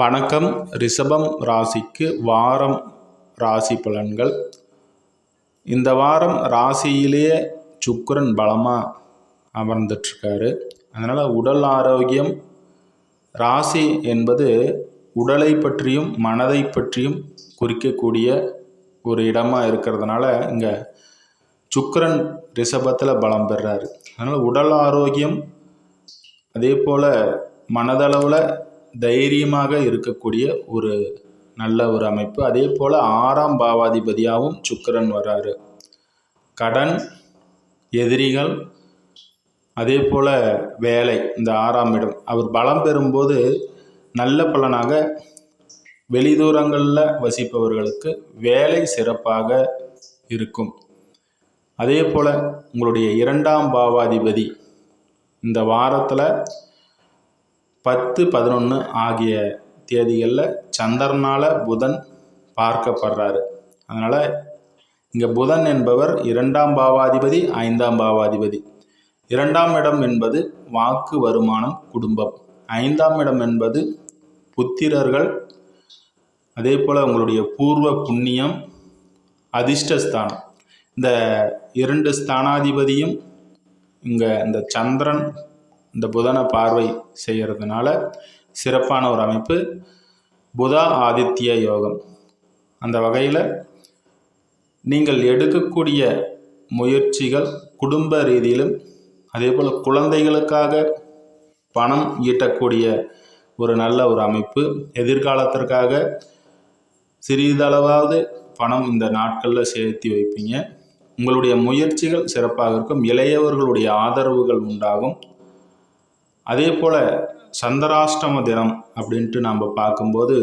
வணக்கம். ரிஷபம் ராசிக்கு வாரம் ராசி பலன்கள். இந்த வாரம் ராசியிலேயே சுக்கரன் பலமாக அமர்ந்துட்டுருக்காரு. அதனால் உடல் ஆரோக்கியம் ராசி என்பது உடலை பற்றியும் மனதை பற்றியும் குறிக்கக்கூடிய ஒரு இடமாக இருக்கிறதுனால இங்கே சுக்கரன் ரிஷபத்தில் பலம் பெறாரு. அதனால் உடல் ஆரோக்கியம் அதே போல் மனதளவில் தைரியமாக இருக்கக்கூடிய ஒரு நல்ல ஒரு அமைப்பு. அதே போல் ஆறாம் பாவாதிபதியாகவும் சுக்கரன் வராரு. கடன் எதிரிகள் அதே போல் வேலை இந்த ஆறாம் இடம். அவர் பலம் பெறும்போது நல்ல பலனாக வெளிதூரங்களில் வசிப்பவர்களுக்கு வேலை சிறப்பாக இருக்கும். அதே போல் உங்களுடைய இரண்டாம் பாவாதிபதி இந்த வாரத்தில் பத்து பதினொன்று ஆகிய தேதிகளில் சந்திரனால் புதன் பார்க்கப்படுறாரு. அதனால் இங்கே புதன் என்பவர் இரண்டாம் பாவாதிபதி ஐந்தாம் பாவாதிபதி. இரண்டாம் இடம் என்பது வாக்கு வருமானம் குடும்பம். ஐந்தாம் இடம் என்பது புத்திரர்கள் அதே போல் உங்களுடைய பூர்வ புண்ணியம் அதிர்ஷ்டஸ்தானம். இந்த இரண்டு ஸ்தானாதிபதியும் இங்கே இந்த சந்திரன் இந்த புதனை பார்வை செய்கிறதுனால சிறப்பான ஒரு அமைப்பு புதா ஆதித்ய யோகம். அந்த வகையில் நீங்கள் எடுக்கக்கூடிய முயற்சிகள் குடும்ப ரீதியிலும் அதே போல் குழந்தைகளுக்காக பணம் ஈட்டக்கூடிய ஒரு நல்ல ஒரு அமைப்பு. எதிர்காலத்திற்காக சிறிதளவாவது பணம் இந்த நாட்களில் சேர்த்து வைப்பீங்க. உங்களுடைய முயற்சிகள் சிறப்பாக இருக்கும். இளையவர்களுடைய ஆதரவுகள் உண்டாகும். அதே போல் சந்திராஷ்டம தினம் அப்படின்ட்டு நாம் பார்க்கும்போது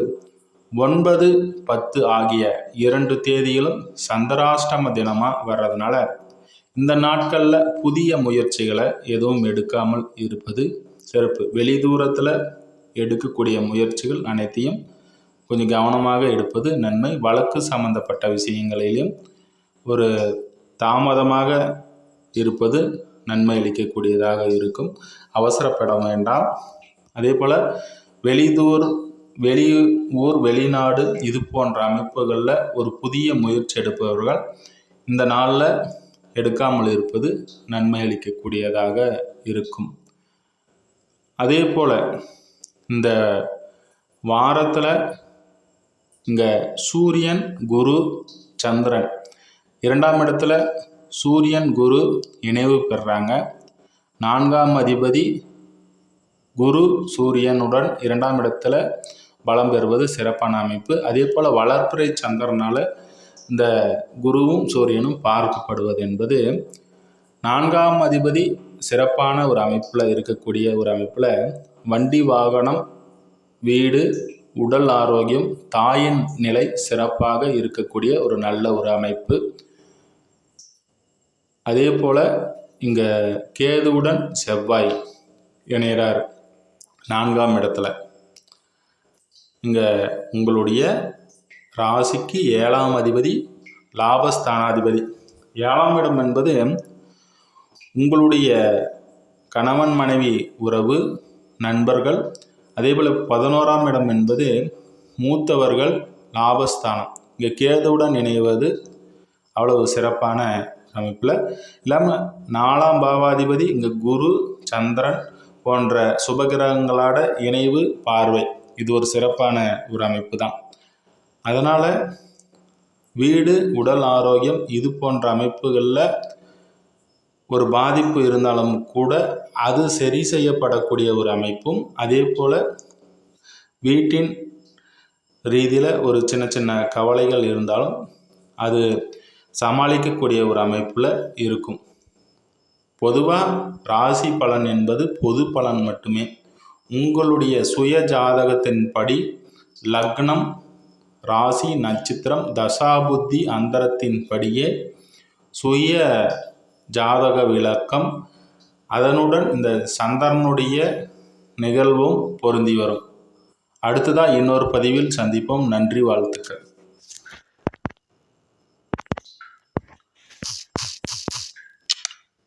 ஒன்பது பத்து ஆகிய இரண்டு தேதியிலும் சந்திராஷ்டம தினமாக வர்றதுனால இந்த நாட்களில் புதிய முயற்சிகளை எதுவும் எடுக்காமல் இருப்பது சிறப்பு. வெளி தூரத்தில் எடுக்கக்கூடிய முயற்சிகள் அனைத்தையும் கொஞ்சம் கவனமாக எடுப்பது நன்மை. வழக்கு சம்பந்தப்பட்ட விஷயங்களிலும் ஒரு தாமதமாக இருப்பது நன்மை அளிக்கக்கூடியதாக இருக்கும். அவசரப்பட வேண்டாம். அதே போல் வெளிதூர் வெளி ஊர் வெளிநாடு இது போன்ற அமைப்புகளில் ஒரு புதிய முயற்சி எடுப்பவர்கள் இந்த நாளில் எடுக்காமல் இருப்பது நன்மை அளிக்கக்கூடியதாக இருக்கும். அதே போல் இந்த வாரத்தில் இங்கே சூரியன் குரு சந்திரன் இரண்டாம் இடத்துல சூரியன் குரு இணைவு பெறுறாங்க நான்காம் அதிபதி குரு சூரியனுடன் இரண்டாம் இடத்துல பலம் பெறுவது சிறப்பான அமைப்பு. அதே போல் வளர்ப்புரை சந்திரனால் இந்த குருவும் சூரியனும் பார்க்கப்படுவது என்பது நான்காம் அதிபதி சிறப்பான ஒரு அமைப்பில் இருக்கக்கூடிய ஒரு அமைப்பில் வண்டி வாகனம் வீடு உடல் ஆரோக்கியம் தாயின் நிலை சிறப்பாக இருக்கக்கூடிய ஒரு நல்ல ஒரு அமைப்பு. அதே போல் இங்கே கேதுவுடன் செவ்வாய் இணைகிறார் நான்காம் இடத்துல. இங்கே உங்களுடைய ராசிக்கு ஏழாம் அதிபதி லாபஸ்தானாதிபதி. ஏழாம் இடம் என்பது உங்களுடைய கணவன் மனைவி உறவு நண்பர்கள். அதே போல் பதினோராம் இடம் என்பது மூத்தவர்கள் லாபஸ்தானம். இங்கே கேதுவுடன் இணைவது அவ்வளவு சிறப்பான அமைப்பில். இல்லாமல் நாலாம் பாவாதிபதி இங்கே குரு சந்திரன் போன்ற சுபகிரகங்களோட இணைவு பார்வை. இது ஒரு சிறப்பான ஒரு அமைப்பு தான் அதனால் வீடு உடல் ஆரோக்கியம் இது போன்ற அமைப்புகளில் ஒரு பாதிப்பு இருந்தாலும் கூட அது சரி செய்யப்படக்கூடிய ஒரு அமைப்பும் அதே போல் வீட்டின் ரீதியில் ஒரு சின்ன சின்ன கவலைகள் இருந்தாலும் அது சமாளிக்கக்கூடிய ஒரு அமைப்பில் இருக்கும். பொதுவாக ராசி பலன் என்பது பொது பலன் மட்டுமே. உங்களுடைய சுய ஜாதகத்தின்படி லக்னம் ராசி நட்சத்திரம் தசாபுத்தி அந்தரத்தின்படியே சுய ஜாதக விளக்கம். அதனுடன் இந்த சந்திரனுடைய நிகழ்வும் பொருந்தி வரும். அடுத்ததாக இன்னொரு பதிவில் சந்திப்போம். நன்றி வாழ்த்துக்கள்.